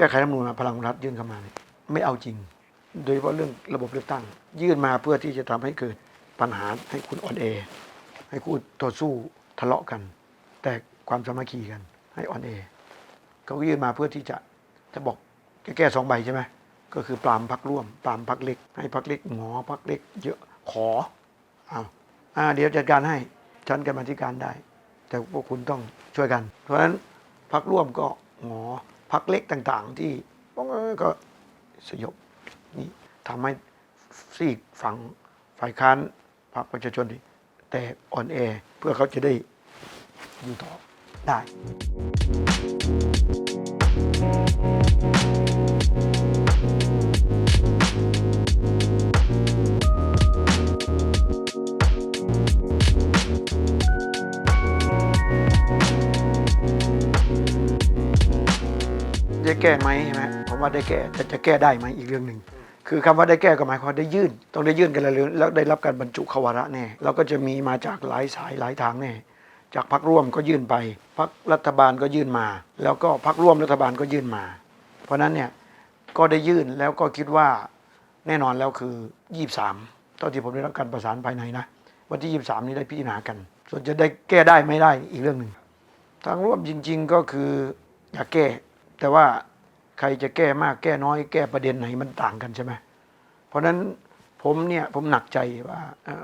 ก้ไขรัฐมนูญมาพลังรัฐยื่นเข้ามาเนี่ยไม่เอาจริง โดยเฉพาะเรื่องระบบเลือกตั้ง ยื่นมาเพื่อที่จะทำให้เกิดปัญหาให้คุณอ่อนแอให้คู่ต่อสู้ทะเลาะกัน แต่ความสามัคคีกัน ให้อ่อนแอเขาก็ยื่นมาเพื่อที่จะจะบอกแก้สองใบใช่ไหมก็คือปรามพักร่วม ปรามพักเล็ก ให้พักเล็กหงอพักเล็ก เยอะขอเอาอ่าเดี๋ยวจัดการให้ชั้นกรรมธิการได้ แต่พวกคุณต้องช่วยกัน เพราะฉะนั้นพักร่วมก็หงอ พักเล็กต่างๆ ที่ก็สยบนี่ทำให้ซีกฝั่งฝ่ายค้านพรรคประชาชนนี่แต่อ่อนแอเพื่อเขาจะได้อยู่ต่อได้ ว่าได้แก้แต่จะแก้ได้ไหมอีกเรื่องหนึ่งคือคำว่าได้แก้ก็หมายความได้ยื่น ต้องได้ยื่นกันแล้วแล้วได้รับการบรรจุขวาระแน่เราก็จะมีมาจากหลายสายหลายทางแน่จากพักร่วมก็ยื่นไปพักรัฐบาลก็ยื่นมา แล้วก็พักร่วมรัฐบาลก็ยื่นมา เพราะฉะนั้นเนี่ยก็ได้ยื่นแล้วก็คิดว่าแน่นอนแล้วคือยี่สามตอนที่ผมได้รับการประสานภายในนะวันที่ยี่สามนี้ได้พิจารณากัน ส่วนจะได้แก้ได้ไม่ได้อีกเรื่องหนึ่งทางร่วมจริง ๆก็คืออยากแก้ แต่ว่า ใครจะแก้มากแก้น้อย แก้ประเด็นไหนมันต่างกันใช่ไหมเพราะฉะนั้นผมเนี่ยผมหนักใจว่า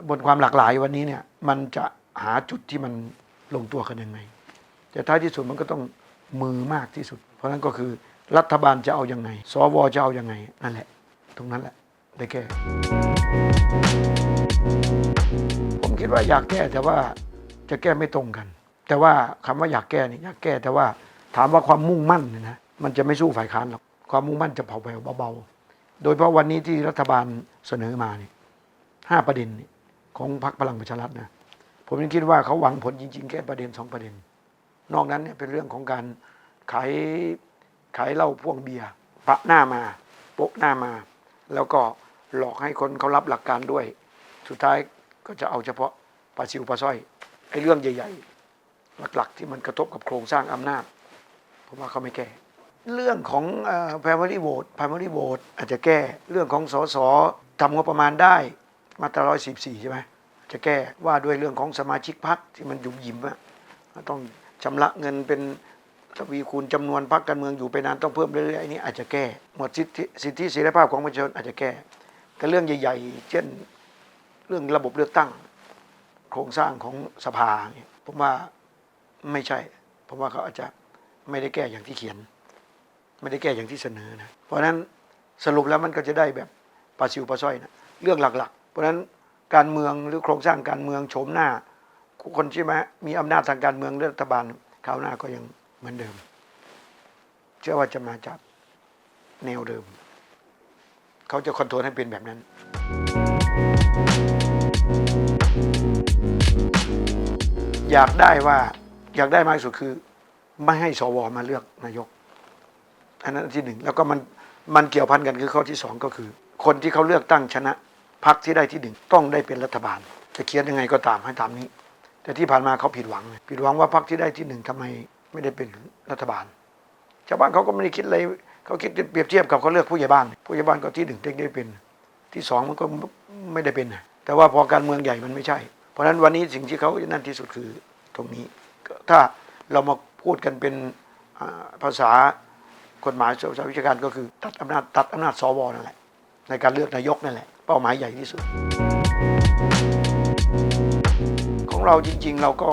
บนความหลากหลายวันนี้เนี่ย มันจะหาจุดที่มันลงตัวกันยังไงแต่ท้ายที่สุดมันก็ต้องมือมากที่สุด เพราะฉะนั้นก็คือรัฐบาลจะเอายังไง สวจะเอายังไง นั่นแหละ ตรงนั้นแหละ ได้แก้ ผมคิดว่าอยากแก้แต่ว่าจะแก้ไม่ตรงกัน แต่ว่าคำว่าอยากแก้นี่อยากแก้แต่ว่าถามว่าความมุ่งมั่นเนี่ยนะ มันจะไม่สู้ฝ่ายค้านหรอกความมุ่งมั่นจะเผาไปเบาๆ โดยเพราะวันนี้ที่รัฐบาลเสนอมาเนี่ยห้าประเด็นของพรรคพลังประชารัฐนะผมยังคิดว่าเขาหวังผลจริง ๆ แค่ประเด็นสองประเด็น นอกนั้นเนี่ยเป็นเรื่องของการขายขายเหล้าพ่วงเบียร์ปะหน้ามาโปะหน้ามา แล้วก็หลอกให้คนเขารับหลักการด้วย สุดท้ายก็จะเอาเฉพาะปลาซิวปลาสร้อยไอ้เรื่องใหญ่ ๆ หลักๆ ที่มันกระทบกับโครงสร้างอำนาจผมว่าเขาไม่แก้ เรื่องของแพร m a r y vote primary vote อาจจะแก้เรื่องของสสทำงบประมาณได้มาตรา114 ใช่ไหมจะแก้ว่าด้วยเรื่องของสมาชิกพรรคที่มันหยุมหยิมอะต้องชำระเงินเป็นทวีคูณจำนวนพรรคการเมืองอยู่ไปนานต้องเพิ่มเรื่อยๆอันนี้อาจจะแก้หมดสิทธิสิทธิเสรีภาพของประชาชนอาจจะแก้ แต่เรื่องใหญ่ ๆ เช่นเรื่องระบบเลือกตั้ง โครงสร้างของสภาเนี่ยผมว่าไม่ใช่ผมว่าเขาอาจจะไม่ได้แก้อย่างที่เขียน ไม่ได้แก้อย่างที่เสนอนะเพราะฉะนั้นสรุปแล้วมันก็จะได้แบบปลาซิวปลาสร้อยนะเรื่องหลักๆ เพราะฉะนั้นการเมืองหรือโครงสร้างการเมืองโฉมหน้า คนใช่ไหมมีอำนาจทางการเมืองรัฐบาลคราวหน้าก็ยังเหมือนเดิม เชื่อว่าจะมาจากแนวเดิม เขาจะคอนโทรลให้เป็นแบบนั้นอยากได้ว่าอยากได้มากที่สุดคือ ไม่ให้สวมาเลือกนายก อันนั้นที่หนึ่งแล้วก็มันมันเกี่ยวพันกันคือข้อที่สองก็คือ คนที่เขาเลือกตั้งชนะพรรคที่ได้ที่หนึ่งต้องได้เป็นรัฐบาล จะเขียนยังไงก็ตามให้ตามนี้ แต่ที่ผ่านมาเขาผิดหวัง ผิดหวังว่าพรรคที่ได้ที่หนึ่งทำไมไม่ได้เป็นรัฐบาลชาวบ้านเขาก็ไม่ได้คิดอะไรเขาคิดเปรียบเทียบกับเขาเลือกผู้ใหญ่บ้านผู้ใหญ่บ้านก็ที่หนึ่งได้เป็น ที่สองมันก็ไม่ได้เป็นแต่ว่าพอการเมืองใหญ่มันไม่ใช่ เพราะฉะนั้นวันนี้สิ่งที่เขานั่นที่สุดคือตรงนี้ ถ้าเรามาพูดกันเป็นภาษา กฎหมายภาวิชาการก็คือตัดอำนาจตัดอำนาจสวนั่นแหละในการเลือกนายกนั่นแหละเป้าหมายใหญ่ที่สุด ของเราจริง ๆ เราก็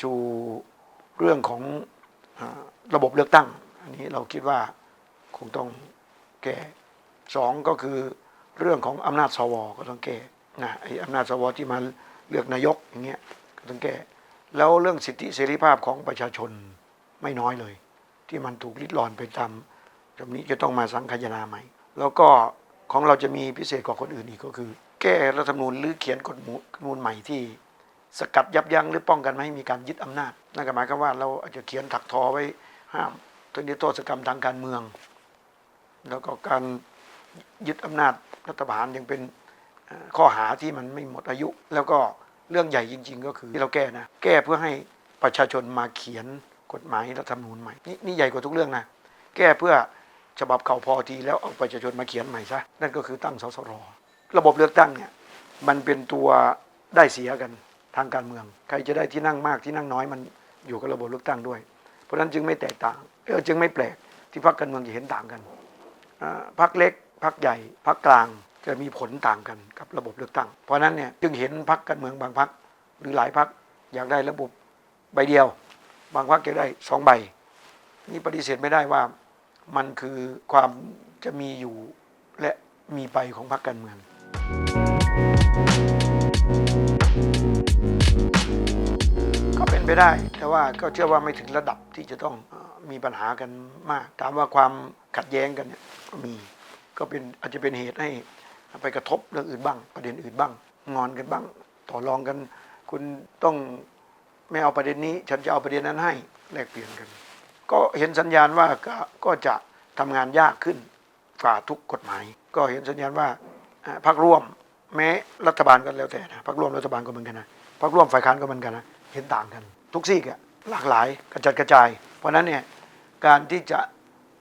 ชูเรื่องของระบบเลือกตั้ง อันนี้เราคิดว่าคงต้องแก้สองก็คือเรื่องของอำนาจสวก็ต้องแก้นะไอ้อำนาจสวที่มาเลือกนายกอย่างเงี้ยก็ต้องแก้แล้วเรื่องสิทธิเสรีภาพของประชาชนไม่น้อยเลย ที่มันถูกลิดรอนไปตามตรงนี้จะต้องมาสังคายนาใหม่ แล้วก็ของเราจะมีพิเศษกว่าคนอื่นอีกก็คือ แก้รัฐธรรมนูญหรือเขียนกฎหมายใหม่ที่ สกัดยับยั้งหรือป้องกันไม่ให้มีการยึดอำนาจนั่นก็หมายความว่าเราอาจจะเขียนถักทอไว้ห้ามตัวนี้โทษกรรมทางการเมือง แล้วก็การยึดอำนาจรัฐบาลยังเป็นข้อหาที่มันไม่หมดอายุ แล้วก็เรื่องใหญ่จริง ๆ ก็คือที่เราแก้นะแก้เพื่อให้ประชาชนมาเขียน กฎหมายรัฐธรรมนูญใหม่นี่นี่ใหญ่กว่าทุกเรื่องนะแก้เพื่อฉบับเก่าพอทีแล้วเอาประชาชนมาเขียนใหม่ซะนั่นก็คือตั้งสสรระบบเลือกตั้งเนี่ยมันเป็นตัวได้เสียกันทางการเมือง ใครจะได้ที่นั่งมากที่นั่งน้อยมันอยู่กับระบบเลือกตั้งด้วย เพราะฉะนั้นจึงไม่แตกต่างเออจึงไม่แปลกที่พรรคการเมืองจะเห็นต่างกันพรรคเล็กพรรคใหญ่พรรคกลางจะมีผลต่างกันกับระบบเลือกตั้ง เพราะฉะนั้นเนี่ยจึงเห็นพรรคการเมืองบางพรรคหรือหลายพรรคอยากได้ระบบใบเดียว บางพรรคอยากได้สองใบ นี่ปฏิเสธไม่ได้ว่ามันคือความจะมีอยู่และมีไปของพรรคการเมืองก็เป็นไปได้ แต่ว่าก็เชื่อว่าไม่ถึงระดับที่จะต้องมีปัญหากันมากถามว่าความขัดแย้งกันเนี่ยก็มีก็เป็นอาจจะเป็นเหตุให้ไปกระทบเรื่องอื่นบ้าง ประเด็นอื่นบ้าง งอนกันบ้าง ต่อรองกัน คุณต้อง ไม่เอาประเด็นนี้ ฉันจะเอาประเด็นนั้นให้แลกเปลี่ยนกัน ก็เห็นสัญญาณว่าก็ก็จะทำงานยากขึ้นฝ่าทุกกฎหมาย ก็เห็นสัญญาณว่าพรรคร่วมแม้รัฐบาลก็แล้วแต่นะพรรคร่วมรัฐบาลก็เหมือนกันนะพรรคร่วมฝ่ายค้านก็เหมือนกันนะเห็นต่างกัน ทุกซีกอะหลากหลายกระจัดกระจาย เพราะนั้นเนี่ยการที่จะ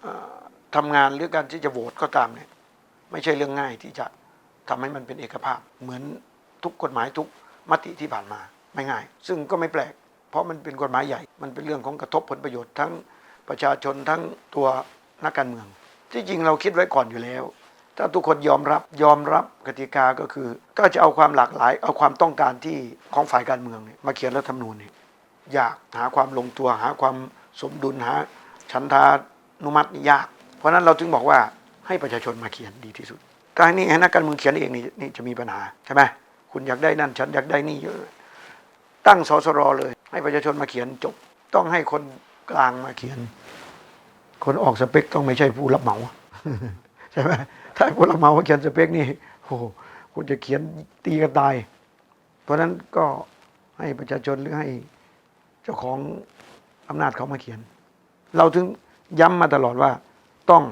เอ่อทำงานหรือการที่จะโหวตก็ตามเนี่ยไม่ใช่เรื่องง่ายที่จะทำให้มันเป็นเอกภาพ เหมือนทุกกฎหมายทุกมติที่ผ่านมา ไม่ง่าย ซึ่งก็ไม่แปลก เพราะมันเป็นกฎหมายใหญ่ มันเป็นเรื่องของกระทบผลประโยชน์ทั้งประชาชนทั้งตัวนักการเมือง ที่จริงเราคิดไว้ก่อนอยู่แล้ว ถ้าทุกคนยอมรับยอมรับกติกาก็คือ ก็จะเอาความหลากหลาย เอาความต้องการที่ของฝ่ายการเมืองมาเขียนรัฐธรรมนูญเนี่ยยากหาความลงตัวหาความสมดุลหาฉันทานุมัตินี่ยาก เพราะนั้นเราจึงบอกว่าให้ประชาชนมาเขียนดีที่สุดการนี้ให้นักการเมืองเขียนเองนี่จะมีปัญหาใช่ไหมคุณอยากได้นั่นฉันอยากได้นี่เยอะ ตั้งสสรเลย ให้ประชาชนมาเขียนจบ ต้องให้คนกลางมาเขียน คนออกสเปคต้องไม่ใช่ผู้รับเหมาใช่ไหมถ้าผู้รับเหมาเขียนสเปคนี่โอ้โหคุณจะเขียนตีกันตาย เพราะนั้นก็ให้ประชาชนหรือให้เจ้าของอำนาจเขามาเขียน เราถึงย้ำมาตลอดว่าต้อง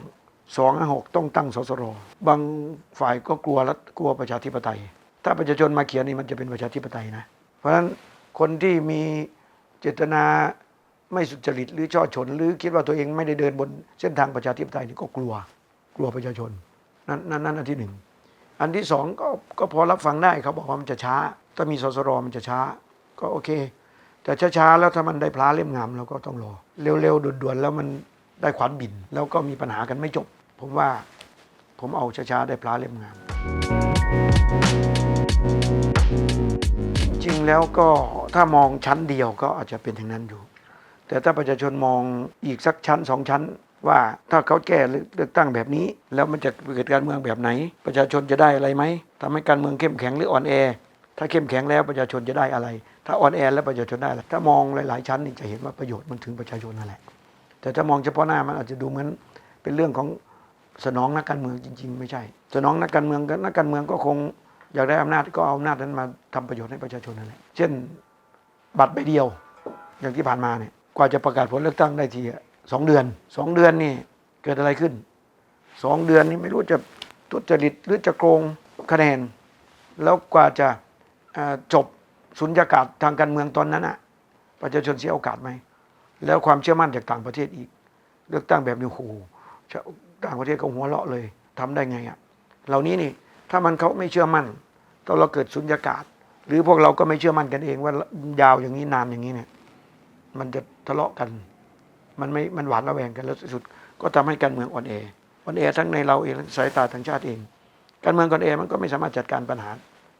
สองหกต้องตั้งสสรบางฝ่ายก็กลัวรัฐกลัวประชาธิปไตย ถ้าประชาชนมาเขียนนี่มันจะเป็นประชาธิปไตยนะ เพราะฉะนั้น คนที่มีเจตนาไม่สุจริตหรือช่อฉนหรือคิดว่าตัวเองไม่ได้เดินบนเส้นทางประชาธิปไตยนี่ก็กลัว กลัวประชาชน นั่นนั่นนั่นอันที่หนึ่งอันที่สองก็ก็พอรับฟังได้เขาบอกว่ามันจะช้า ถ้ามีสสรมันจะช้า ก็โอเค แต่ช้าๆแล้วถ้ามันได้พลาเล่มงามเราก็ต้องรอ เร็วๆด่วนๆแล้วมันได้ขวานบิน แล้วก็มีปัญหากันไม่จบ ผมว่าผมเอาช้าๆได้พลาเล่มงาม ๆแล้วก็ถ้ามองชั้นเดียวก็อาจจะเป็นอย่างนั้นอยู่ แต่ถ้าประชาชนมองอีกสักชั้นสองชั้น ว่าถ้าเขาแก้เลือกตั้งแบบนี้ แล้วมันจะเกิดการเมืองแบบไหน ประชาชนจะได้อะไรไหมทำให้การเมืองเข้มแข็งหรืออ่อนแอถ้าเข้มแข็งแล้วประชาชนจะได้อะไร ถ้าอ่อนแอแล้วประชาชนได้อะไรถ้ามองหลาย ๆ ชั้นนี่จะเห็นว่าประโยชน์มันถึงประชาชนนั่นแหละ แต่ถ้ามองเฉพาะหน้ามันอาจจะดูเหมือนเป็นเรื่องของสนองนักการเมืองจริง ๆ ไม่ใช่ สนองนักการเมืองนักการเมืองก็คง อยากได้อำนาจก็เอาอำนาจนั้นมาทำประโยชน์ให้ประชาชนนั่นแหละเช่น บัตรใบเดียว อย่างที่ผ่านมาเนี่ยกว่าจะประกาศผลเลือกตั้งได้ทีสองเดือนสองเดือนนี่เกิดอะไรขึ้นสองเดือนนี่ไม่รู้จะทุจริตหรือจะโกงคะแนน แล้วกว่าจะจบสุญญากาศทางการเมืองตอนนั้นอะประชาชนเสียโอกาสไหม แล้วความเชื่อมั่นจากต่างประเทศอีก เลือกตั้งแบบนี้โอ้โหต่างประเทศก็หัวเราะเลยทำได้ไงอะเหล่านี้นี่ ถ้ามันเขาไม่เชื่อมั่นตอนเราเกิดสุญญากาศ หรือพวกเราก็ไม่เชื่อมั่นกันเองว่ายาวอย่างนี้นานอย่างนี้เนี่ย มันจะทะเลาะกัน มันไม่มันหวานระแวงกันแล้วสุดก็ทำให้การเมืองอ่อนแออ่อนแอทั้งในเราเองสายตาทางชาติเอง การเมืองอ่อนแอมันก็ไม่สามารถจัดการปัญหา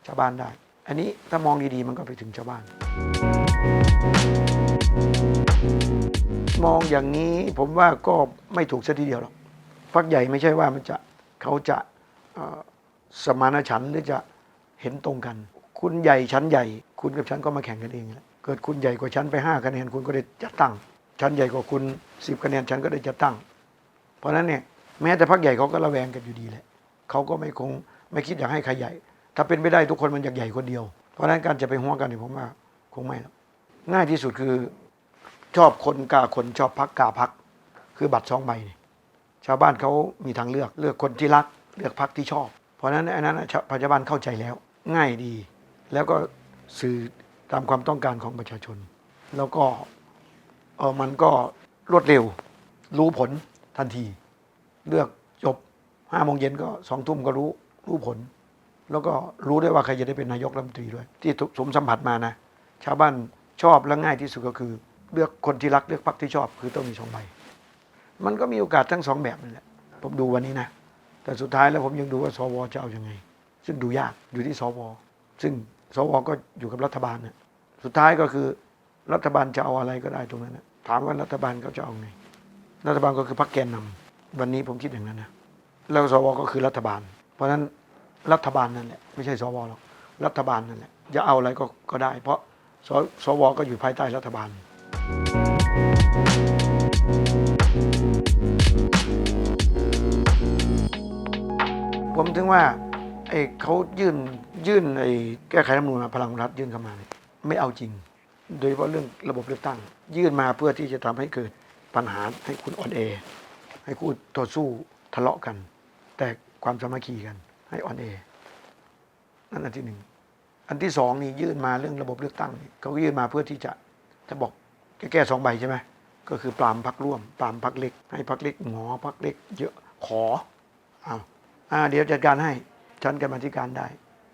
ชาวบ้านได้ อันนี้ถ้ามองดีๆมันก็ไปถึงชาวบ้าน มองอย่างนี้ผมว่าก็ไม่ถูกซะทีเดียวหรอกพักใหญ่ไม่ใช่ว่ามันจะเขาจะ สมานฉันท์หรือจะเห็นตรงกัน คุณใหญ่ชั้นใหญ่ คุณกับฉันก็มาแข่งกันเองแหละเกิดคุณใหญ่กว่าฉันไปห้าคะแนนคุณก็ได้จัดตั้งฉันใหญ่กว่าคุณสิบคะแนนฉันก็ได้จัดตั้ง เพราะฉะนั้นเนี่ยแม้แต่พักใหญ่เขาก็ระแวงกันอยู่ดีแหละเขาก็ไม่คงไม่คิดอยากให้ใครใหญ่ ถ้าเป็นไปได้ทุกคนมันอยากใหญ่คนเดียว เพราะฉะนั้นการจะไปหัวกันเนี่ยผมว่าคงไม่หรอกง่ายที่สุดคือชอบคนกล้าคนชอบพักกล้าพัก คือบัตรสองใบเนี่ยชาวบ้านเขามีทางเลือกเลือกคนที่รัก เลือกพักที่ชอบ ราะนั้นอันนั้นน่ะชาวชาวบ้านเข้าใจแล้ว ง่ายดี แล้วก็สื่อตามความต้องการของประชาชน แล้วก็เออมันก็รวดเร็ว รู้ผลทันที เลือกจบห้าโมงเย็นก็สองทุ่มก็รู้รู้ผล แล้วก็รู้ได้ว่าใครจะได้เป็นนายกรัฐมนตรีด้วย ที่สมสัมผัสมานะ ชาวบ้านชอบและง่ายที่สุดก็คือ เลือกคนที่รักเลือกพรรคที่ชอบ คือต้องมีสองใบมันก็มีโอกาสทั้งสองแบบนั่นแหละผมดูวันนี้นะ แต่สุดท้ายแล้วผมยังดูว่าสวจะเอาอยัางไง ซึ่งดูยากอยู่ที่สว ซึ่งสวก็อยู่กับรัฐบาลนะสุดท้ายก็คือรัฐบาลจะเอาอะไรก็ได้ตรงนั้นนะถามว่ารัฐบาลเขาจะเอาไง รัฐบาลก็คือพรรคแกนนำวันนี้ผมคิดอย่างนั้นนะแล้วสวก็คือรัฐบาล เพราะฉะนั้นรัฐบาลนั่นแหละไม่ใช่สวหรอกรัฐบาลนั่นแหละจะเอาอะไรก็ก็ได้ เพราะสสวก็อยู่ภายใต้รัฐบาล ผมถึงว่าไอ้เขายื่นยื่นไอ้แก้ไขรัฐธรรมนูญมาพลังรัฐยื่นเข้ามาเนี่ยไม่เอาจริง โดยเฉพาะเรื่องระบบเลือกตั้ง ยื่นมาเพื่อที่จะทำให้เกิดปัญหาให้คุณอ่อนแอให้คู่ต่อสู้ทะเลาะกัน แต่ความสามัคคีกัน ให้อ่อนแอนั่นอันที่หนึ่งอันที่สองนี่ยื่นมาเรื่องระบบเลือกตั้งนี่เขาก็ยื่นมาเพื่อที่จะจะบอกแก้สองใบใช่ไหมก็คือปรามพักร่วม ปรามพักเล็ก ให้พักเล็กหงอพักเล็ก เยอะขอเอาอ่า เดี๋ยวจัดการให้ชั้นกรรมาธิการได้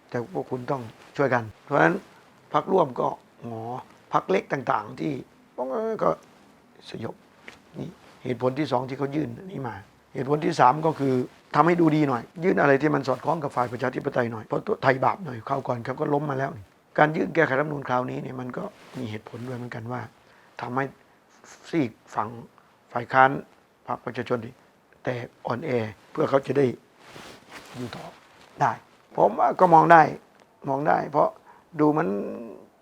แต่พวกคุณต้องช่วยกัน เพราะฉะนั้นพักร่วมก็หงอพักเล็กต่างๆ ที่ก็สยบนี่เหตุผลที่สองที่เขายื่นนี่มา เหตุผลที่สามก็คือทำให้ดูดีหน่อย ยื่นอะไรที่มันสอดคล้องกับฝ่ายประชาธิปไตยหน่อยเพราะตัวไทยบาปหน่อยคราวก่อนเขาก็ล้มมาแล้ว การยื่นแก้ไขรัฐมนูญคราวนี้เนี่ยมันก็มีเหตุผลด้วยเหมือนกันว่าทำให้ซีกฝั่งฝ่ายค้านพรรคประชาชนนี่แต่อ่อนแอเพื่อเขาจะได้ อยู่ต่อได้ ผมว่าก็มองได้มองได้ เพราะดูมัน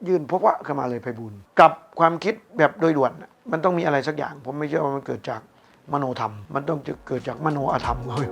ยื่นพบว่าขึ้นมาเลยไพบุญกับความคิดแบบโดยด่วน มันต้องมีอะไรสักอย่าง ผมไม่เชื่อว่ามันเกิดจากมโนธรรม มันต้องเกิดจากมโนอธรรมเลย